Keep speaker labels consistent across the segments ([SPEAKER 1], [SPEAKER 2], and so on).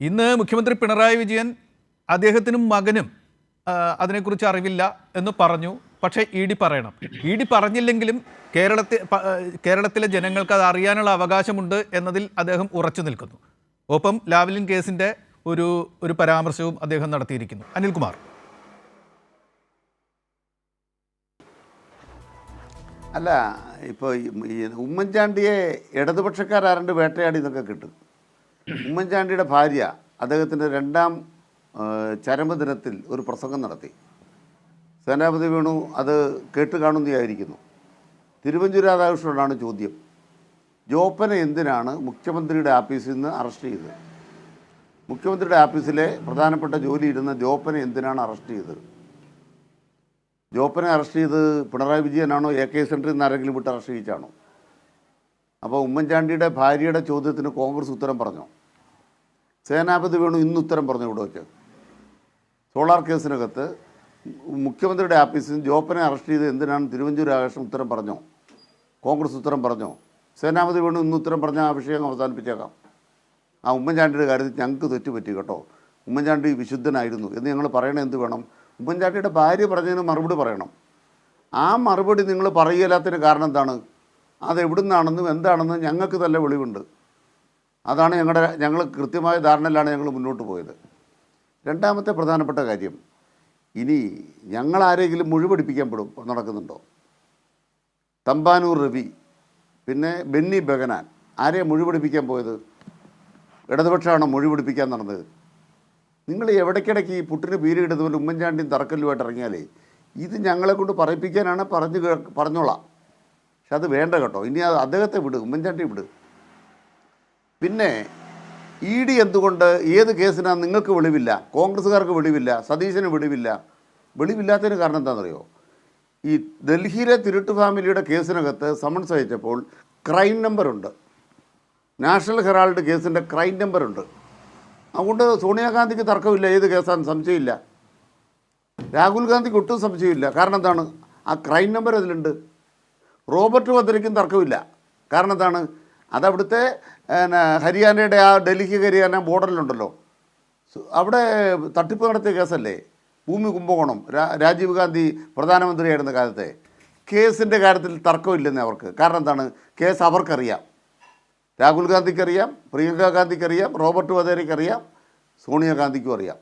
[SPEAKER 1] ഇന്ന് മുഖ്യമന്ത്രി പിണറായി വിജയൻ അദ്ദേഹത്തിനും മകനും അതിനെക്കുറിച്ച് അറിവില്ല എന്ന് പറഞ്ഞു. പക്ഷേ ഇ ഡി പറയണം. ഇ ഡി പറഞ്ഞില്ലെങ്കിലും കേരളത്തിൽ കേരളത്തിലെ ജനങ്ങൾക്ക് അത് അറിയാനുള്ള അവകാശമുണ്ട് എന്നതിൽ അദ്ദേഹം ഉറച്ചു നിൽക്കുന്നു. ഒപ്പം ലാവ്ലിൻ കേസിന്റെ ഒരു ഒരു പരാമർശവും അദ്ദേഹം നടത്തിയിരിക്കുന്നു. അനിൽകുമാർ.
[SPEAKER 2] അല്ല ഇപ്പോൾ ഈ ഉമ്മൻചാണ്ടിയെ ഇടതുപക്ഷക്കാരാരണ്ട് വേട്ടയാടി എന്നൊക്കെ കിട്ടും. ഉമ്മൻചാണ്ടിയുടെ ഭാര്യ അദ്ദേഹത്തിന്റെ രണ്ടാം ചരമദിനത്തിൽ ഒരു പ്രസംഗം നടത്തി. സേനാപതി വേണു അത് കേട്ട് കാണുന്നതായിരിക്കുന്നു തിരുവഞ്ചൂർ രാധാകൃഷ്ണനോടാണ് ചോദ്യം. ജോപ്പനെ എന്തിനാണ് മുഖ്യമന്ത്രിയുടെ ആഫീസിൽ നിന്ന് അറസ്റ്റ് ചെയ്തത്? മുഖ്യമന്ത്രിയുടെ ആഫീസിലെ പ്രധാനപ്പെട്ട ജോലി ഇരുന്ന ജോപ്പനെ എന്തിനാണ് അറസ്റ്റ് ചെയ്തത്? ജോപ്പനെ അറസ്റ്റ് ചെയ്ത് പിണറായി വിജയനാണോ എ കെ സെന്ററിൽ നിന്ന് ആരെങ്കിലും വിട്ട് അറസ്റ്റ് ചെയ്യിച്ചാണോ? അപ്പോൾ ഉമ്മൻചാണ്ടിയുടെ ഭാര്യയുടെ ചോദ്യത്തിന് കോൺഗ്രസ് ഉത്തരം പറഞ്ഞു? സേനാപതി വേണു ഇന്ന് ഉത്തരം പറഞ്ഞു ഇവിടെ വെച്ച്? സോളാർ കേസിനകത്ത് മുഖ്യമന്ത്രിയുടെ ആഫീസിൽ നിന്ന് ജോപ്പനെ അറസ്റ്റ് ചെയ്ത് എന്തിനാണ് തിരുവഞ്ചൂർ ആകാശം ഉത്തരം പറഞ്ഞോ? കോൺഗ്രസ് ഉത്തരം പറഞ്ഞോ? സേനാപതി വേണു ഇന്ന് ഉത്തരം പറഞ്ഞ ആ വിഷയം അവസാനിപ്പിച്ചേക്കാം. ആ ഉമ്മൻചാണ്ടിയുടെ കാര്യത്തിൽ ഞങ്ങൾക്ക് തെറ്റുപറ്റി കേട്ടോ. ഉമ്മൻചാണ്ടി വിശുദ്ധനായിരുന്നു എന്ന് ഞങ്ങൾ പറയണ എന്ത് വേണം? ഉമ്മൻചാണ്ടിയുടെ ഭാര്യ പറഞ്ഞതിന് മറുപടി പറയണം. ആ മറുപടി നിങ്ങൾ പറയില്ലാത്തതിന് കാരണം എന്താണ്? അത് എവിടുന്നാണെന്നും എന്താണെന്നും ഞങ്ങൾക്ക് തന്നെ വെളിവുണ്ട്. അതാണ് ഞങ്ങളുടെ ഞങ്ങൾ കൃത്യമായ ധാരണയിലാണ് ഞങ്ങൾ മുന്നോട്ട് പോയത്. രണ്ടാമത്തെ പ്രധാനപ്പെട്ട കാര്യം ഇനി ഞങ്ങൾ ആരെങ്കിലും മുഴുവടിപ്പിക്കാൻ പെടും നടക്കുന്നുണ്ടോ? തമ്പാനൂർ രവി പിന്നെ ബെന്നി ബഗനാൻ ആരെ മുഴുവടിപ്പിക്കാൻ പോയത്? ഇടതുപക്ഷമാണോ മുഴുവടിപ്പിക്കാൻ നടന്നത്? നിങ്ങൾ എവിടേക്കിടയ്ക്ക് ഈ പുട്ടിന് പീരിയിടുന്നതുപോലെ ഉമ്മൻചാണ്ടിയും തറക്കല്ലുമായിട്ട് ഇറങ്ങിയാലേ ഇത് ഞങ്ങളെ കൊണ്ട് പറയിപ്പിക്കാനാണ് പറഞ്ഞു പറഞ്ഞോളാം. പക്ഷെ അത് വേണ്ട കേട്ടോ. ഇനി അത് അദ്ദേഹത്തെ വിടും ഉമ്മൻചാണ്ടി വിടും. പിന്നെ ഇ ഡി എന്തുകൊണ്ട് ഏത് കേസിനാണ് നിങ്ങൾക്ക് വെളിവില്ല? കോൺഗ്രസ്സുകാർക്ക് വെളിവില്ല സതീശന് വെളിവില്ല. വെളിവില്ലാത്തതിന് കാരണം എന്താണെന്നറിയോ? ഈ ഡൽഹിയിലെ തിരുട്ട് ഫാമിലിയുടെ കേസിനകത്ത് സമൻസ് അയച്ചപ്പോൾ ക്രൈം നമ്പറുണ്ട്. നാഷണൽ ഹെറാൾഡ് കേസിന്റെ ക്രൈം നമ്പറുണ്ട്. അതുകൊണ്ട് സോണിയാഗാന്ധിക്ക് തർക്കമില്ല ഏത് കേസാണ് സംശയമില്ല. രാഹുൽ ഗാന്ധിക്ക് ഒട്ടും സംശയമില്ല. കാരണം എന്താണ്? ആ ക്രൈം നമ്പർ അതിലുണ്ട്. റോബർട്ട് വദ്രയ്ക്കും തർക്കമില്ല. കാരണം എന്താണ്? അതവിടുത്തെ ഹരിയാനയുടെ ആ ഡൽഹി ഹരിയാന ബോർഡറിലുണ്ടല്ലോ. അവിടെ തട്ടിപ്പ് നടത്തിയ കേസല്ലേ? ഭൂമി കുംഭകോണം രാജീവ് ഗാന്ധി പ്രധാനമന്ത്രിയായിരുന്ന കാലത്തെ. കേസിന്റെ കാര്യത്തിൽ തർക്കമില്ലെന്ന് അവർക്ക്. കാരണം എന്താണ്? കേസ് അവർക്കറിയാം. രാഹുൽ ഗാന്ധിക്കറിയാം പ്രിയങ്ക ഗാന്ധിക്കറിയാം റോബർട്ട് വധേരയ്ക്കറിയാം സോണിയാഗാന്ധിക്കും അറിയാം.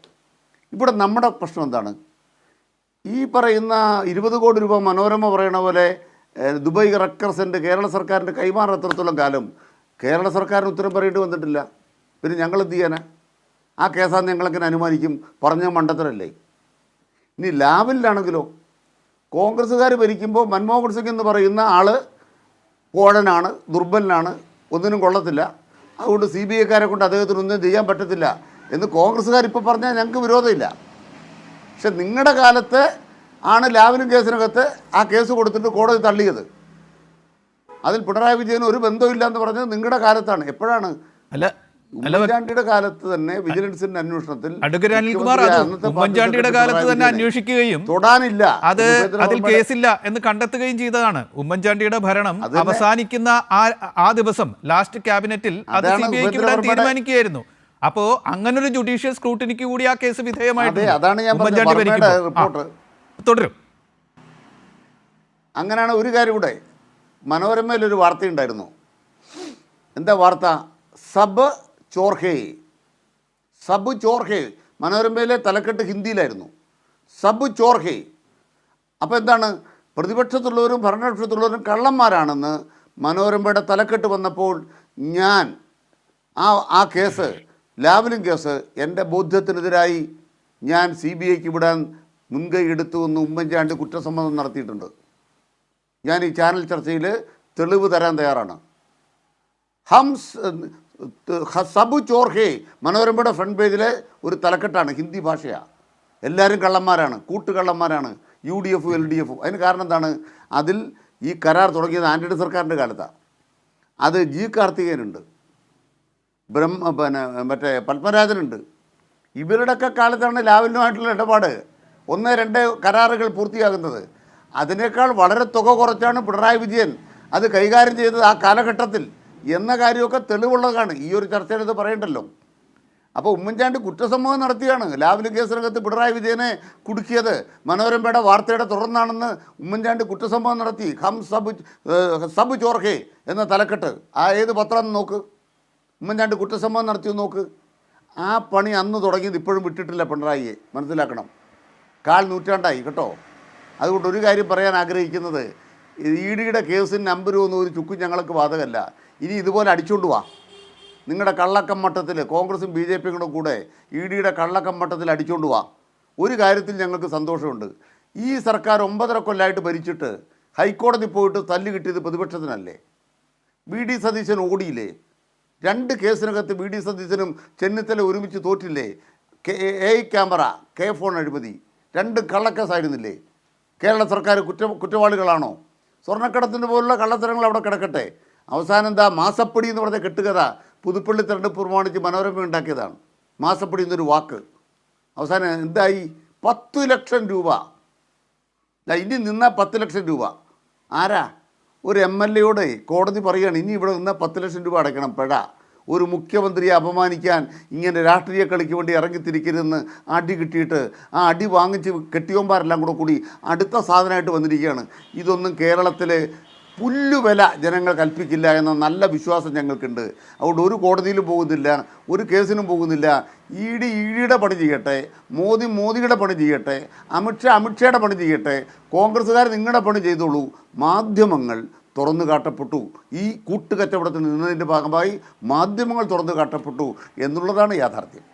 [SPEAKER 2] ഇവിടെ നമ്മുടെ പ്രശ്നം എന്താണ്? ഈ പറയുന്ന ഇരുപത് കോടി രൂപ മനോരമ പറയണ പോലെ ദുബായ് റെക്കർസെന്റ് കേരള സർക്കാരിന്റെ കൈമാറുന്ന എത്രത്തോളം കാലം? കേരള സർക്കാരിന് ഉത്തരം പറയേണ്ടി വന്നിട്ടില്ല. പിന്നെ ഞങ്ങൾ എന്ത് ചെയ്യാനാ? ആ കേസാന്ന് ഞങ്ങളെങ്ങനെ അനുമാനിക്കും? പറഞ്ഞ മണ്ടത്തരല്ലേ? ഇനി ലാവലിലാണെങ്കിലോ കോൺഗ്രസ്സുകാർ ഭരിക്കുമ്പോൾ മൻമോഹൻ സിംഗ് എന്ന് പറയുന്ന ആൾ കോഴനാണ് ദുർബലനാണ് ഒന്നിനും കൊള്ളത്തില്ല. അതുകൊണ്ട് സി ബി ഐക്കാരെ കൊണ്ട് അദ്ദേഹത്തിന് ഒന്നും ചെയ്യാൻ പറ്റത്തില്ല എന്ന് കോൺഗ്രസ്സുകാർ ഇപ്പോൾ പറഞ്ഞാൽ ഞങ്ങൾക്ക് വിരോധമില്ല. പക്ഷെ നിങ്ങളുടെ കാലത്ത് ആണ് ലാവലിൻ കേസിനകത്ത് ആ കേസ് കൊടുത്തിട്ട് കോടതി തള്ളിയത്. അതിൽ പിണറായി വിജയന് ഒരു ബന്ധമില്ല എന്ന് പറഞ്ഞത് നിങ്ങളുടെ കാലത്താണ്. എപ്പോഴാണ്?
[SPEAKER 1] അല്ല
[SPEAKER 2] ഉമ്മൻചാണ്ടിയുടെ കാലത്ത് തന്നെ വിജിലൻസിന്റെ അന്വേഷണത്തിൽ
[SPEAKER 1] അഡ്വക്കേറ്റ് അനിൽകുമാർ അത് ഉമ്മൻചാണ്ടിയുടെ കാലത്ത് തന്നെ അന്വേഷിക്കുകയും
[SPEAKER 2] തൊടാനില്ല.
[SPEAKER 1] അത് അതിൽ കേസില്ല എന്ന് കണ്ടെത്തുകയും ചെയ്തതാണ് ഉമ്മൻചാണ്ടിയുടെ ഭരണം അവസാനിക്കുന്ന ആ ആ ദിവസം ലാസ്റ്റ് ക്യാബിനറ്റിൽ അത് സി ബി ഐക്ക് വിടാൻ തീരുമാനിക്കുകയായിരുന്നു. അപ്പോ അങ്ങനൊരു ജുഡീഷ്യൽ സ്ക്രൂട്ടിനിക്ക് കൂടി ആ കേസ് വിധേയമായിട്ട്
[SPEAKER 2] അതാണ് ഞാൻ പറഞ്ഞത്.
[SPEAKER 1] ഉമ്മൻചാണ്ടി ഭരിക്കും തുടരും.
[SPEAKER 2] അങ്ങനെയാണ് ഒരു കാര്യം കൂടെ. മനോരമയിലൊരു വാർത്തയുണ്ടായിരുന്നു. എന്താ വാർത്ത? സബ് ചോർഹേ. സബ് ചോർഹേ. മനോരമയിലെ തലക്കെട്ട് ഹിന്ദിയിലായിരുന്നു. സബ് ചോർഹേ. അപ്പോൾ എന്താണ്? പ്രതിപക്ഷത്തുള്ളവരും ഭരണപക്ഷത്തുള്ളവരും കള്ളന്മാരാണെന്ന് മനോരമയുടെ തലക്കെട്ട് വന്നപ്പോൾ ഞാൻ ആ ആ കേസ് ലാവലിൻ കേസ് എന്റെ ബോധ്യത്തിനെതിരായി ഞാൻ സി ബി ഐക്ക് വിടാൻ മുൻകൈ എടുത്തു എന്ന് ഉമ്മൻചാണ്ടി കുറ്റസമ്മതം നടത്തിയിട്ടുണ്ട്. ഞാൻ ഈ ചാനൽ ചർച്ചയിൽ തെളിവ് തരാൻ തയ്യാറാണ്. ഹംസ് സബു ചോർഹെ മനോരമയുടെ ഫ്രണ്ട് പേജിലെ ഒരു തലക്കെട്ടാണ് ഹിന്ദി ഭാഷയാണ് എല്ലാവരും കള്ളന്മാരാണ് കൂട്ടുകള്ളന്മാരാണ് യു ഡി എഫും എൽ ഡി എഫും. അതിന് കാരണം എന്താണ്? അതിൽ ഈ കരാർ തുടങ്ങിയത് ആന്റണി സർക്കാരിന്റെ കാലത്താണ് അത് ജി കാർത്തികേയനുണ്ട്. ബ്രഹ്മ പിന്നെ മറ്റേ പത്മരാജനുണ്ട്. ഇവരുടെയൊക്കെ കാലത്താണ് ലാവലിനുമായിട്ടുള്ള ഇടപാട്. ഒന്ന് രണ്ട് കരാറുകൾ പൂർത്തിയാകുന്നത്. അതിനേക്കാൾ വളരെ തുക കുറച്ചാണ് പിണറായി വിജയൻ അത് കൈകാര്യം ചെയ്തത് ആ കാലഘട്ടത്തിൽ. എന്ന കാര്യമൊക്കെ തെളിവുള്ളതാണ്. ഈ ഒരു ചർച്ചയിൽ ഇത് പറയണ്ടല്ലോ. അപ്പോൾ ഉമ്മൻചാണ്ടി കുറ്റസമ്മതം നടത്തിയാണ്. ലാവ്ലി കേസിനകത്ത് പിണറായി വിജയനെ കുടുക്കിയത്. മനോരമയുടെ വാർത്തയുടെ തുടർന്നാണെന്ന് ഉമ്മൻചാണ്ടി കുറ്റസമ്മതം നടത്തി. ഹം സബ് സബ് ചോർഹെ എന്ന തലക്കെട്ട്. ആ ഏത് പത്രം നോക്ക്. ഉമ്മൻചാണ്ടി കുറ്റസമ്മതം നടത്തിയെന്ന് നോക്ക്. ആ പണി അന്ന് തുടങ്ങിയത് ഇപ്പോഴും വിട്ടിട്ടില്ല പിണറായിയെ. മനസ്സിലാക്കണം. കാൽ നൂറ്റാണ്ടായി കേട്ടോ. അതുകൊണ്ട് ഒരു കാര്യം പറയാൻ ആഗ്രഹിക്കുന്നത് ഇ ഡിയുടെ കേസിന് നമ്പർ ഒന്നും ഒരു ചുക്കും ഞങ്ങൾക്ക് ബാധകമല്ല ഇനി ഇതുപോലെ അടിച്ചുകൊണ്ട് വാ. നിങ്ങളുടെ കള്ളക്കമ്മട്ടത്തിൽ കോൺഗ്രസും ബി ജെ പിയും കൂടെ ഇ ഡിയുടെ കള്ളക്കമ്മട്ടത്തിൽ അടിച്ചുകൊണ്ട് വാ. ഒരു കാര്യത്തിൽ ഞങ്ങൾക്ക് സന്തോഷമുണ്ട്. ഈ സർക്കാർ ഒമ്പതര കൊല്ലമായിട്ട് ഭരിച്ചിട്ട് ഹൈക്കോടതി പോയിട്ട് തല്ല് കിട്ടിയത് പ്രതിപക്ഷത്തിനല്ലേ? വി ഡി സതീശൻ ഓടിയില്ലേ? രണ്ട് കേസിനകത്ത് വി ഡി സതീശനും ചെന്നിത്തല ഒരുമിച്ച് തോറ്റില്ലേ? K A camera K phone അഴിമതി. രണ്ട് കള്ളക്കേസായിരുന്നില്ലേ? കേരള സർക്കാർ കുറ്റ കുറ്റവാളികളാണോ? സ്വർണക്കടത്തിന് പോലുള്ള കള്ളത്തരങ്ങൾ അവിടെ കിടക്കട്ടെ. അവസാനം എന്താ മാസപ്പടി എന്ന് പറഞ്ഞ കെട്ടുകഥ പുതുപ്പള്ളി തെരഞ്ഞെടുപ്പ് പ്രമാണിച്ച് മനോരമ ഉണ്ടാക്കിയതാണ്. മാസപ്പടി എന്നൊരു വാക്ക്. അവസാനം എന്തായി? പത്ത് ലക്ഷം രൂപ. ഇനി നിന്നാൽ പത്ത് ലക്ഷം രൂപ. ആരാ? ഒരു എം എൽ എയോട് കോടതി പറയുകയാണ് ഇനി ഇവിടെ നിന്നാൽ പത്ത് ലക്ഷം രൂപ അടയ്ക്കണം പെട. ഒരു മുഖ്യമന്ത്രിയെ അപമാനിക്കാൻ ഇങ്ങനെ രാഷ്ട്രീയ കളിക്ക് വേണ്ടി ഇറങ്ങിത്തിരിക്കരുതെന്ന് അടി കിട്ടിയിട്ട് ആ അടി വാങ്ങിച്ച് കെട്ടിയോമ്പാരെല്ലാം കൂടെ കൂടി അടുത്ത സാധനമായിട്ട് വന്നിരിക്കുകയാണ്. ഇതൊന്നും കേരളത്തിലെ പുല്ലുവില ജനങ്ങൾ കൽപ്പിക്കില്ല എന്ന നല്ല വിശ്വാസം ഞങ്ങൾക്കുണ്ട്. അതുകൊണ്ട് ഒരു കോടതിയിലും പോകുന്നില്ല ഒരു കേസിനും പോകുന്നില്ല. ഇ ഡി ഇ ഡിയുടെ പണി ചെയ്യട്ടെ മോദി മോദിയുടെ പണി ചെയ്യട്ടെ അമിത്ഷാ അമിത്ഷയുടെ പണി ചെയ്യട്ടെ കോൺഗ്രസ്സുകാർ നിങ്ങളുടെ പണി ചെയ്തോളൂ. മാധ്യമങ്ങൾ തുറന്നു കാട്ടപ്പെട്ടു. ഈ കൂട്ടുകച്ചവടത്തിൽ നിന്നതിന്റെ ഭാഗമായി മാധ്യമങ്ങൾ തുറന്നു കാട്ടപ്പെട്ടു എന്നുള്ളതാണ് യാഥാർത്ഥ്യം.